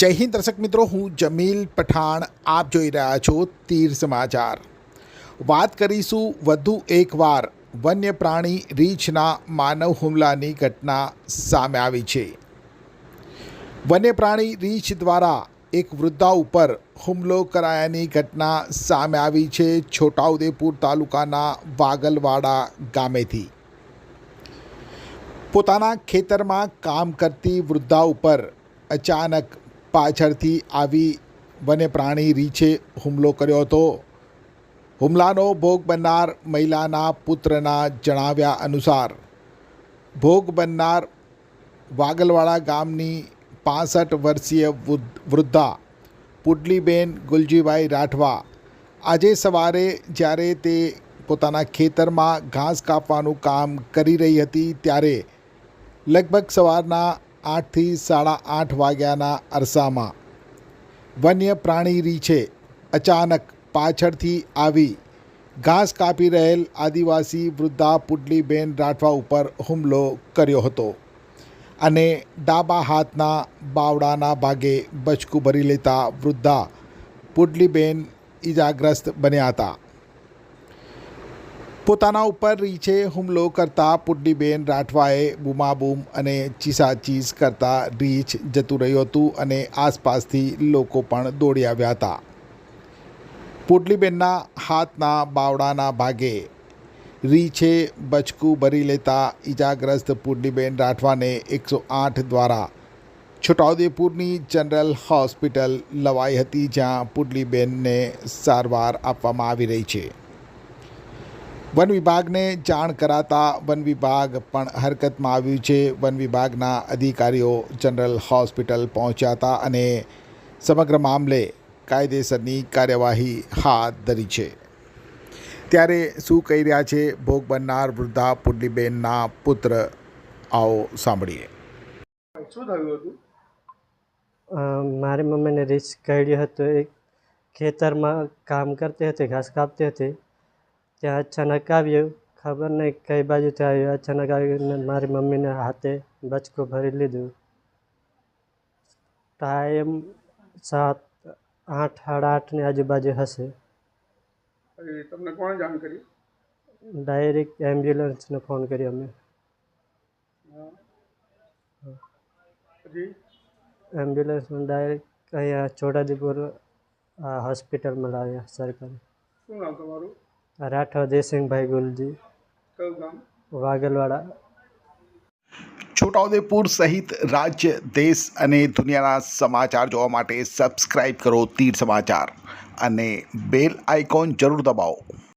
જય હિન્દ દર્શક મિત્રો, હું જમીલ પઠાણ આપ જોઈ રહ્યા છો તીર સમાચાર. વાત કરીશું વધુ એકવાર વન્ય પ્રાણી રીંછના માનવ હુમલાની ઘટના સામે આવી છે. વન્ય પ્રાણી રીંછ દ્વારા એક વૃદ્ધા ઉપર હુમલો કરાયાની ઘટના સામે આવી છે છોટાઉદેપુર તાલુકાના વાગલવાડા ગામેથી. પોતાના ખેતરમાં કામ કરતી વૃદ્ધા ઉપર અચાનક પાછળથી આવી વન્ય પ્રાણી રીંછે હુમલો કર્યો હતો. હુમલાનો ભોગ બનનાર મહિલાના પુત્રના જણાવ્યા અનુસાર, ભોગ બનનાર વાગલવાડા ગામની પાસઠ વર્ષીય વૃદ્ધ- વૃદ્ધા પુડલીબેન ગુલજીભાઈ રાઠવા આજે સવારે જ્યારે તે પોતાના ખેતરમાં ઘાસ કાપવાનું કામ કરી રહી હતી ત્યારે લગભગ સવારના આઠથી સાડા આઠ વાગ્યાના અરસામાં. વન્ય પ્રાણી રીછે. અચાનક પાછળથી આવી ઘાસ કાપી રહેલ આદિવાસી વૃદ્ધા પુડલીબેન રાઠવા ઉપર હુમલો કર્યો હતો અને ડાબા હાથના બાવડાના ભાગે બચકું ભરી લેતા વૃદ્ધા પુડલીબેન ઈજાગ્રસ્ત બન્યા હતા. પોતાના ઉપર રીછે હુમલો કરતા પુડ્ડીબેન રાઠવાએ બૂમાબૂમ અને ચીસાચીસ કરતા રીછ જતું રહ્યું હતું અને આસપાસથી લોકો પણ દોડી આવ્યા હતા. પુડલીબેનના હાથના બાવડાના ભાગે રીછે બચકું ભરી લેતા ઈજાગ્રસ્ત પુડલીબેન રાઠવાને એકસો આઠ દ્વારા છોટાઉદેપુરની જનરલ હોસ્પિટલ લવાઈ હતી, જ્યાં પુડલીબેનને સારવાર આપવામાં આવી રહી છે. વન વિભાગને જાણ કરાતા વન વિભાગ પણ હરકતમાં આવ્યું છે. વન વિભાગના અધિકારીઓ જનરલ હોસ્પિટલ પહોંચ્યા હતા અને સમગ્ર મામલે કાયદેસરની કાર્યવાહી હાથ ધરી છે. ત્યારે શું કહી રહ્યા છે? ભોગ બનનાર વૃદ્ધા પુડલીબેનના પુત્ર. આવો સાંભળીએ. શું થયું હતું? મારી મમ્મીને રીચ કાઢ્યો હતો. એ ખેતરમાં કામ કરતી હતી ઘાસ કાપતી હતી. ત્યાં અચાનક આવ્યું ખબર નહીં કઈ બાજુથી આવ્યું. અચાનક આવીને મારી મમ્મીને હાથે બચકું ભરી લીધું. ટાઈમ સાત આઠ સાડા આઠની આજુબાજુ હશે. તમને કોણે જાણ કરી? ડાયરેક્ટ એમ્બ્યુલન્સને ફોન કર્યો અમે. એમ્બ્યુલન્સમાં ડાયરેક્ટ અહીંયા છોટાદીપુર હોસ્પિટલમાં લાવ્યા સરકારી. શું નામ તમારું? રાઠવા જયસિંહભાઈ ગુલજી. કયું ગામ? વાગલવાડા. છોટાઉદેપુર સહિત રાજ્ય દેશ અને દુનિયાના સમાચાર જોવા માટે સબસ્ક્રાઈબ કરો તીર સમાચાર અને બેલ આઇકોન જરૂર દબાવો.